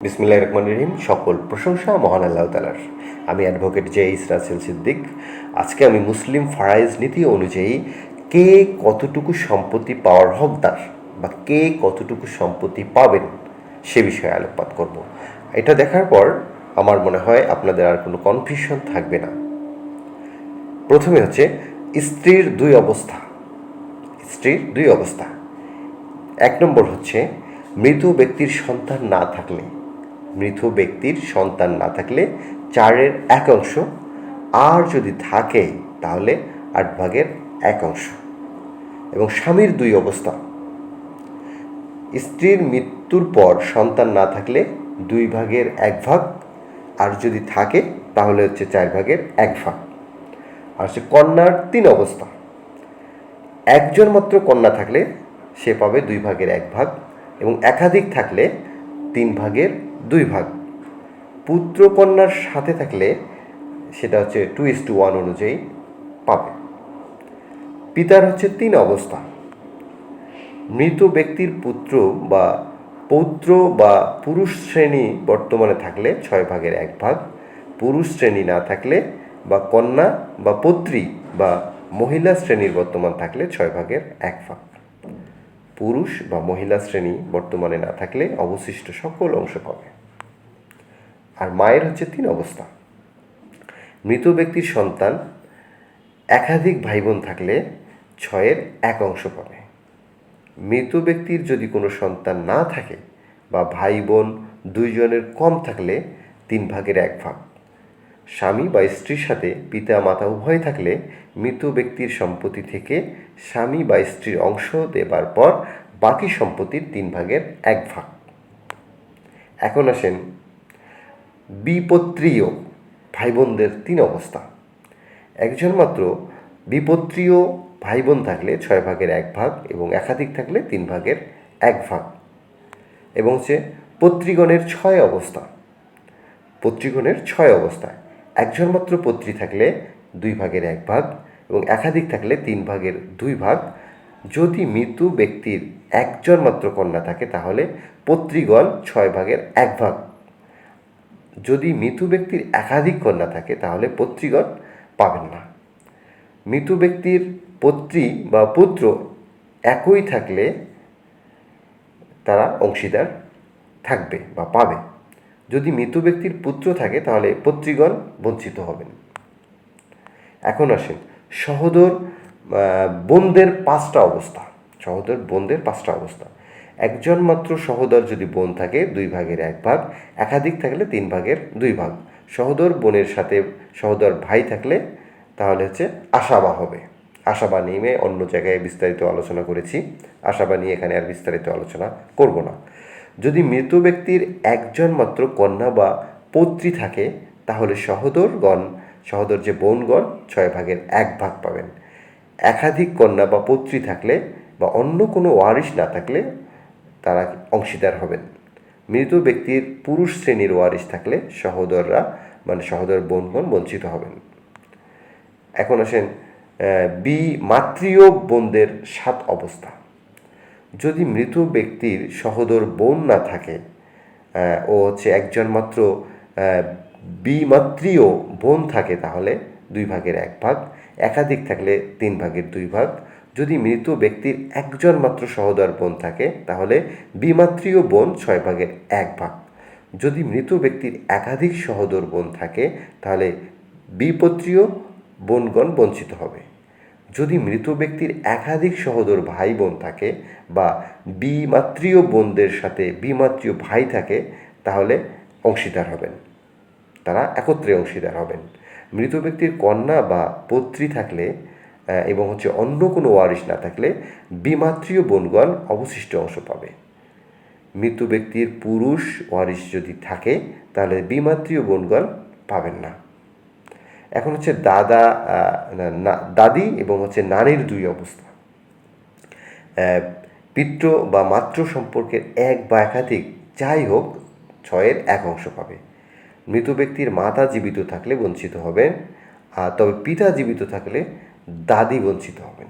বিসমিল্লাহ রহমান রহিম, সকল প্রশংসা মহান আল্লাহ তালার আমি অ্যাডভোকেট জে ইস রাসেল সিদ্দিক। আজকে আমি মুসলিম ফারাইজ নীতি অনুযায়ী কে কতটুকু সম্পত্তি পাওয়ার হকদার বা কে কতটুকু সম্পত্তি পাবেন সে বিষয়ে আলোকপাত করব। এটা দেখার পর আমার মনে হয় আপনাদের আর কোনো কনফিউশন থাকবে না। প্রথমে হচ্ছে স্ত্রীর দুই অবস্থা। স্ত্রীর দুই অবস্থা। এক নম্বর হচ্ছে মৃত ব্যক্তির সন্তান না থাকলে মৃত ব্যক্তির সন্তান না থাকলে চারের এক অংশ, আর যদি থাকে তাহলে আট ভাগের এক অংশ। এবং স্বামীর দুই অবস্থা। স্ত্রীর মৃত্যুর পর সন্তান না থাকলে দুই ভাগের এক ভাগ, আর যদি থাকে তাহলে হচ্ছে চার ভাগের এক ভাগ। আর হচ্ছে কন্যার তিন অবস্থা। একজন মাত্র কন্যা থাকলে সে পাবে দুই ভাগের এক ভাগ এবং একাধিক থাকলে তিন ভাগের দুই ভাগ। পুত্র কন্যার সাথে থাকলে সেটা হচ্ছে টু ইস টু ওয়ান অনুযায়ী পাবে। পিতার হচ্ছে তিন অবস্থা। মৃত ব্যক্তির পুত্র বা পৌত্র বা পুরুষ শ্রেণি বর্তমানে থাকলে ছয় ভাগের এক ভাগ। পুরুষ শ্রেণি না থাকলে বা কন্যা বা পত্রী বা মহিলা শ্রেণির বর্তমান থাকলে ছয় ভাগের এক ভাগ। পুরুষ বা মহিলা শ্রেণি বর্তমানে না থাকলে অবশিষ্ট সকল অংশ পাবে। আর মায়ের হচ্ছে তিন অবস্থা। মৃত ব্যক্তির সন্তান একাধিক ভাই বোন থাকলে ছয়ের এক অংশ পাবে। মৃত ব্যক্তির যদি কোনো সন্তান না থাকে বা ভাই বোন দুইজনের কম থাকলে তিন ভাগের এক ভাগ। স্বামী বা স্ত্রীর সাথে পিতা, মাতা উভয় থাকলে মৃত ব্যক্তির সম্পত্তি থেকে স্বামী বা স্ত্রীর অংশ দেবার পর বাকি সম্পত্তির তিন ভাগের এক ভাগ। এখন আসেন বিপত্রীয় ভাই বোনদের তিন অবস্থা। একজন মাত্র বিপত্রীয় ভাই বোন থাকলে ছয় ভাগের এক ভাগ এবং একাধিক থাকলে তিন ভাগের এক ভাগ। এবং হচ্ছে পত্রীগণের ছয় অবস্থা। পত্রীগণের ছয় অবস্থা। একজন মাত্র পত্রী থাকলে দুই ভাগের এক ভাগ এবং একাধিক থাকলে তিন ভাগের দুই ভাগ। যদি মৃত ব্যক্তির একজন মাত্র কন্যা থাকে, তাহলে পত্রীগণ ছয় ভাগের এক ভাগ। যদি মৃত ব্যক্তির একাধিক কন্যা থাকে, তাহলে পত্রীগণ পাবেন না। মৃত ব্যক্তির পত্রী বা পুত্র একই থাকলে তারা অংশীদার থাকবে বা পাবে। যদি মৃত ব্যক্তির পুত্র থাকে, তাহলে পত্রীগণ বঞ্চিত হবেন। এখন আসেন, সহোদর বোনদের পাঁচটা অবস্থা। সহোদর, বোনদের পাঁচটা অবস্থা। একজন মাত্র সহোদর যদি বোন থাকে, দুই ভাগের এক ভাগ। একাধিক থাকলে তিন ভাগের দুই ভাগ। সহোদর বোনের সাথে সহোদর ভাই থাকলে, তাহলে হচ্ছে আশাবা হবে। আশাবা নিয়ে অন্য জায়গায় বিস্তারিত আলোচনা করেছি। আশাবা নিয়ে এখানে আর বিস্তারিত আলোচনা করব না। যদি মৃত ব্যক্তির একজন মাত্র কন্যা বা পৌত্রী থাকে, তাহলে সহোদরগণ, সহোদর যে বোনগণ, ছয় ভাগের এক ভাগ পাবেন। একাধিক কন্যা বা পৌত্রী থাকলে বা অন্য কোনো ওয়ারিশ না থাকলে তারা অংশীদার হবেন। মৃত ব্যক্তির পুরুষ শ্রেণির ওয়ারিশ থাকলে সহোদররা মানে সহোদর বোনগণ বঞ্চিত হবেন। এখন আসেন বি মাতৃয় বোনদের সাত অবস্থা। যদি মৃত ব্যক্তির সহোদর বোন না থাকে ও হচ্ছে একজন মাত্র আহ, বিমাতৃয় বোন থাকে তাহলে দুই ভাগের এক ভাগ। একাধিক থাকলে তিন ভাগের দুই ভাগ। যদি মৃত ব্যক্তির একজন মাত্র সহোদর বোন থাকে তাহলে বিমাত্রীয় বোন ছয় ভাগের এক ভাগ। যদি মৃত ব্যক্তির একাধিক সহোদর বোন থাকে তাহলে বিপত্রীয় বোনগণ বঞ্চিত হবে। যদি মৃত ব্যক্তির একাধিক সহোদর ভাই বোন থাকে বা বিমাতৃয় বোনদের সাথে বিমাতৃয় ভাই থাকে, তাহলে অংশীদার হবেন। তারা একত্রে অংশীদার হবেন। মৃত ব্যক্তির কন্যা বা পত্রী থাকলে এবং হচ্ছে অন্য কোনো ওয়ারিশ না থাকলে বিমাতৃয় বোনগণ অবশিষ্ট অংশ পাবে। মৃত ব্যক্তির পুরুষ ওয়ারিশ যদি থাকে, তাহলে বিমাতৃয় বোনগণ পাবেন না। এখন হচ্ছে দাদা দাদি এবং হচ্ছে নানির দুই অবস্থা। পিত্র পিতৃ বা মাতৃ সম্পর্কের এক বা একাধিক, যাই হোক, ছয়ের এক অংশ পাবে। মৃত ব্যক্তির মাতা জীবিত থাকলে বঞ্চিত হবেন, আর তবে পিতা জীবিত থাকলে দাদি বঞ্চিত হবেন।